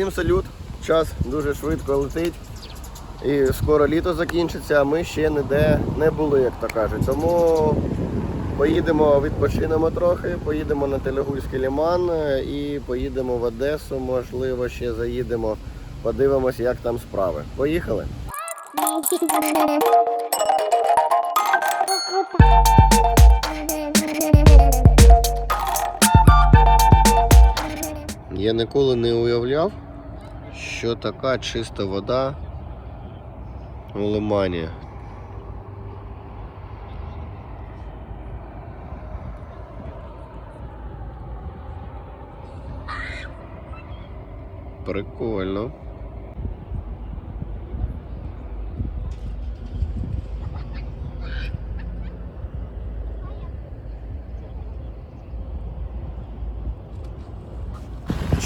Всім салют. Час дуже швидко летить. І скоро літо закінчиться, а ми ще ніде не були, як то кажуть. Тому поїдемо, відпочинемо трохи, поїдемо на Телегульський ліман е, і поїдемо в Одесу, можливо, ще заїдемо, подивимося, як там справи. Поїхали. Я ніколи не уявляв, що така чиста вода у лимані. Прикольно.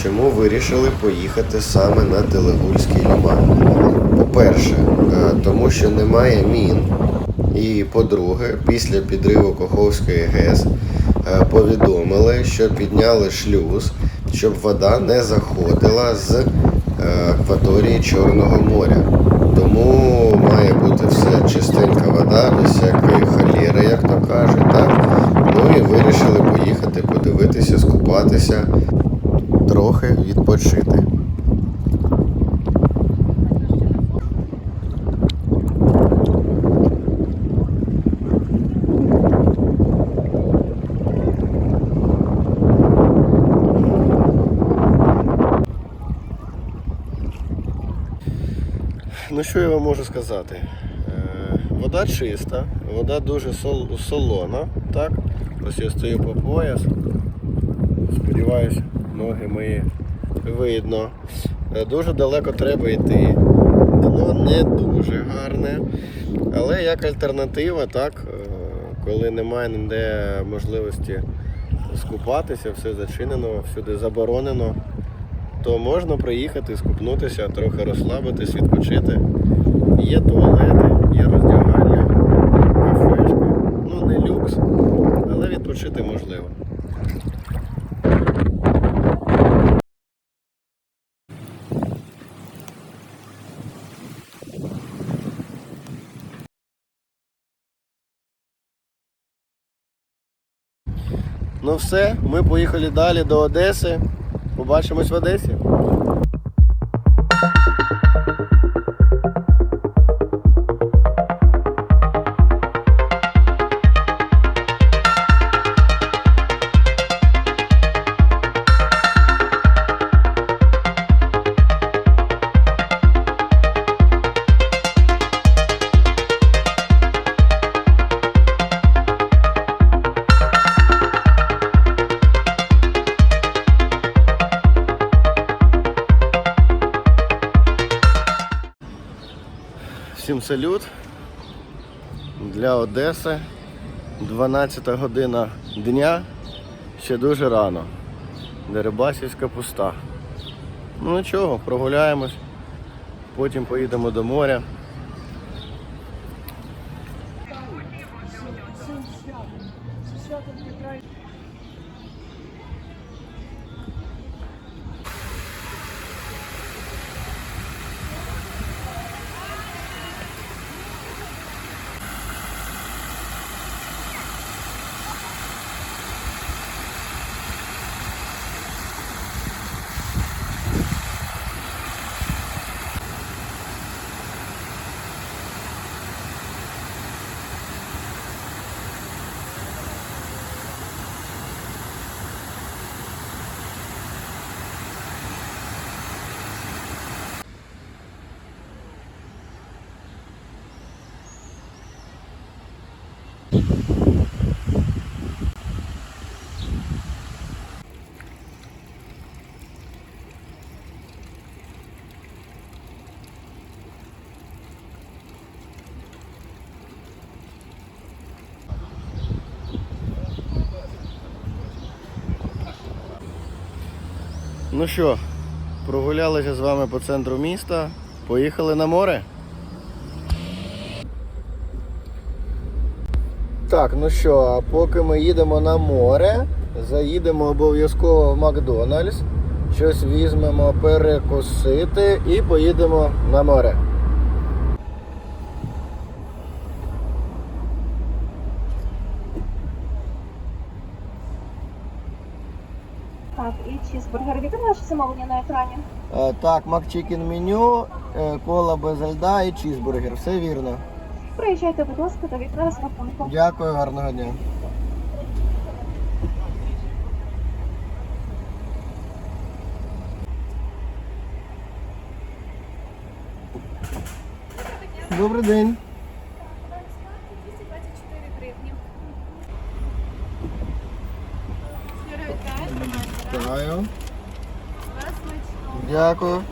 Чому вирішили поїхати саме на Телегульський ліман? По-перше, е, тому що немає мін. І по-друге, після підриву Коховської ГЕС е, повідомили, що підняли шлюз, щоб вода не заходила з е, акваторії Чорного моря. Тому має бути все чистенька вода, без всякої холєри, як то кажуть. Так? Ну і вирішили поїхати подивитися, скупатися трохи відпочити. Ну що я вам можу сказати? Е, Вода чиста, вода дуже сол- солона, так? Ось я стою по пояс. Сподіваюсь, ноги мої видно. Е, Дуже далеко треба йти. Дно не дуже гарне. Але як альтернатива, так, е, коли немає ніде можливості скупатися, все зачинено, всюди заборонено, то можна приїхати, скупнутися, трохи розслабитись, відпочити. Є туалети, є роздягальня, кафешка. Ну не люкс, але відпочити можливо. Ну все, ми поїхали далі до Одеси. Побачимось в Одесі. Всім салют. Для Одеси 12 година дня. Ще дуже рано. Дерибасівська пуста. Ну нічого, прогуляємось. Потім поїдемо до моря. Ну що, прогулялися з вами по центру міста. Поїхали на море. Так, ну що, а поки ми їдемо на море, заїдемо обов'язково в Макдональдс, щось візьмемо перекусити і поїдемо на море. Так, і чізбургер. Яке ваше замовлення на екрані? Е, так, макчикен меню, е, кола без льда і чізбургер. Все вірно. Приїжджайте, будь ласка, до вікна з рахунком. Дякую, гарного дня. Добрий день. 224 гривні. Вітаю. Вітаю. Вас. Дякую.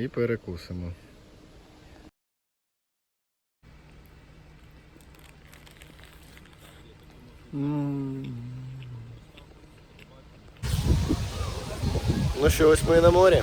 І перекусимо. Ну що, ось ми на морі.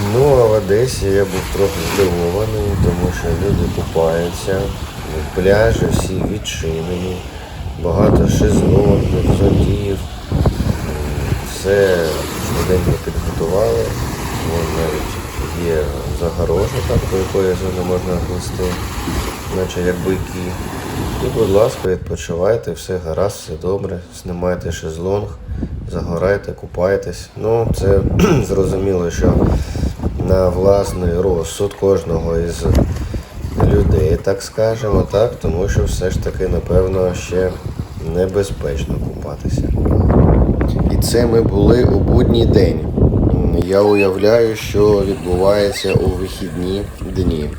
Ну, а в Одесі я був трохи здивований, тому що люди купаються, пляжі всі відчинені, багато шезлонгів, зонтів, все швиденько підготували. Вон навіть є загорожа, так, до якої зони можна плисти, наче як бойки. І, будь ласка, відпочивайте, все гаразд, все добре, знімайте шезлонг, загорайте, купайтесь. Ну, це зрозуміло, що на власний розсуд кожного із людей, так скажемо, так, тому що все ж таки, напевно, ще небезпечно купатися. І це ми були у будній день. Я уявляю, що відбувається у вихідні дні.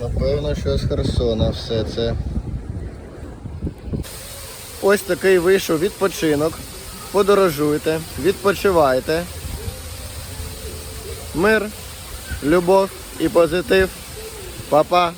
Напевно, що з Херсона все це. Ось такий вийшов відпочинок. Подорожуйте, відпочивайте. Мир, любов і позитив. Па-па.